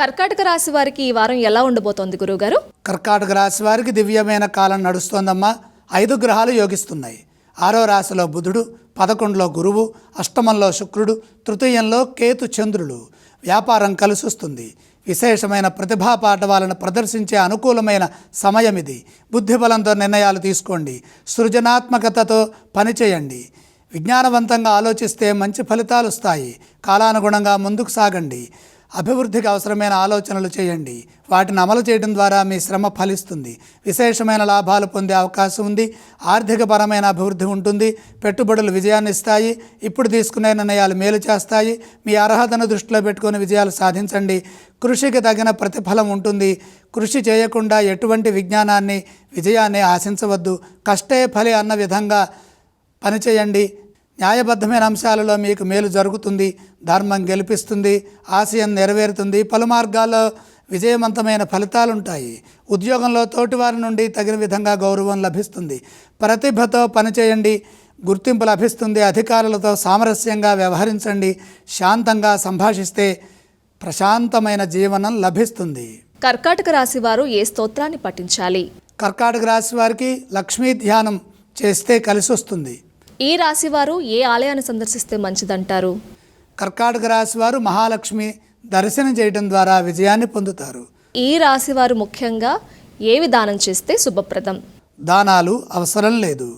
కర్కాటక రాశి వారికి ఈ వారం ఎలా ఉండబోతోంది గురువుగారు? కర్కాటక రాశి వారికి దివ్యమైన కాలం నడుస్తోందమ్మా. ఐదు గ్రహాలు యోగిస్తున్నాయి. ఆరో రాశిలో బుధుడు పదకొండులో గురువు అష్టమంలో శుక్రుడు తృతీయంలో కేతు చంద్రుడు. వ్యాపారం కలిసొస్తుంది. విశేషమైన ప్రతిభా పాఠవాలను ప్రదర్శించే అనుకూలమైన సమయం ఇది. బుద్ధిబలంతో నిర్ణయాలు తీసుకోండి. సృజనాత్మకతతో పనిచేయండి విజ్ఞానవంతంగా ఆలోచిస్తే మంచి ఫలితాలు వస్తాయి. కాలానుగుణంగా ముందుకు సాగండి. అభివృద్ధికి అవసరమైన ఆలోచనలు చేయండి. వాటిని అమలు చేయడం ద్వారా మీ శ్రమ ఫలిస్తుంది. విశేషమైన లాభాలు పొందే అవకాశం ఉంది. ఆర్థికపరమైన అభివృద్ధి ఉంటుంది. పెట్టుబడులు విజయాన్ని ఇస్తాయి. ఇప్పుడు తీసుకునే నిర్ణయాలు మేలు చేస్తాయి. మీ అర్హతను దృష్టిలో పెట్టుకొని విజయాలు సాధించండి. కృషికి తగిన ప్రతిఫలం ఉంటుంది. కృషి చేయకుండా ఎటువంటి విజ్ఞానాన్ని విజయాన్ని ఆశించవద్దు. కష్టే ఫలి అన్న విధంగా పనిచేయండి. న్యాయబద్ధమైన అంశాలలో మీకు మేలు జరుగుతుంది ధర్మం గెలిపిస్తుంది ఆశయం నెరవేరుతుంది పలు మార్గాల్లో విజయవంతమైన ఫలితాలు ఉంటాయి ఉద్యోగంలో తోటివారి నుండి తగిన విధంగా గౌరవం లభిస్తుంది. ప్రతిభతో పనిచేయండి గుర్తింపు లభిస్తుంది అధికారులతో సామరస్యంగా వ్యవహరించండి శాంతంగా సంభాషిస్తే ప్రశాంతమైన జీవనం లభిస్తుంది. కర్కాటక రాశి వారు ఏ స్తోత్రాన్ని పఠించాలి? కర్కాటక రాశి వారికి లక్ష్మీ ధ్యానం చేస్తే కలిసి వస్తుంది ఈ రాశి వారు ఏ ఆలయాన్ని సందర్శిస్తే మంచిదంటారు? కర్కాటక రాశి వారు మహాలక్ష్మి దర్శనం చేయడం ద్వారా విజయాన్ని పొందుతారు. ఈ రాశి వారు ముఖ్యంగా ఏ విధానం చేస్తే శుభప్రదం? దానాలు అవసరం లేదు.